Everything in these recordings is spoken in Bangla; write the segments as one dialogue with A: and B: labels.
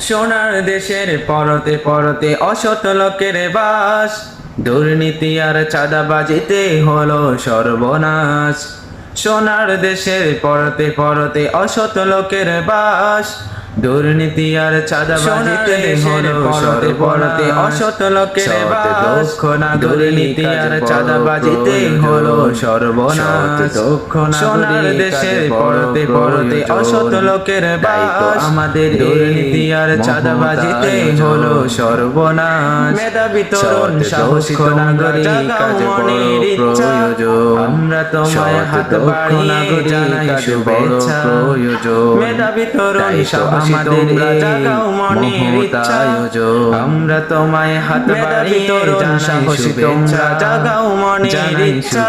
A: সোনার দেশের পরতে পরতে অসত লোকের বাস। দুর্নীতি আর চাঁদাবাজিতে হলো সর্বনাশ। সোনার দেশের পরতে পরতে অসত লোকের বাস। দুর্নীতি আর চাঁদাবাজিতে হলো পরতে পরতে অসত লোকের বাস দুর্নীতি আর চাঁদাবাজিতে হলো সর্বনাশ। দক্ষ সোনার দেশের পরতে পরতে অসত লোকের বাস। আমাদের দুর্নীতি আর চাঁদাবাজিতে হলো সর্বনাশ। মেধাবী তরুণ সাহসী নাগরিক কাজ ইচ্ছা। আমরা তোমায় হাত বাড়িয়ে জানাই শুভেচ্ছা। মেধাবী তরুণ সাহসী জাগাও মনের ইচ্ছা। আমরা তোমায় হাত বাড়িয়ে তরুণ সাহসী জাগাও মনের ইচ্ছা।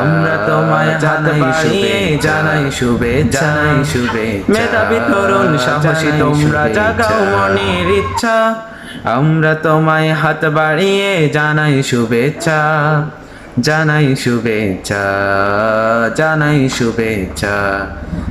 A: আমরা তোমায় হাত বাড়িয়ে জানাই শুভেচ্ছা। জানাই শুভেচ্ছা। মেধাবী তরুণ সাহসী তোমরা জাগাও মনের ইচ্ছা। আমরা তোমায় হাত বাড়িয়ে জানাই শুভেচ্ছা। জানাই শুভেচ্ছা। জানাই শুভেচ্ছা।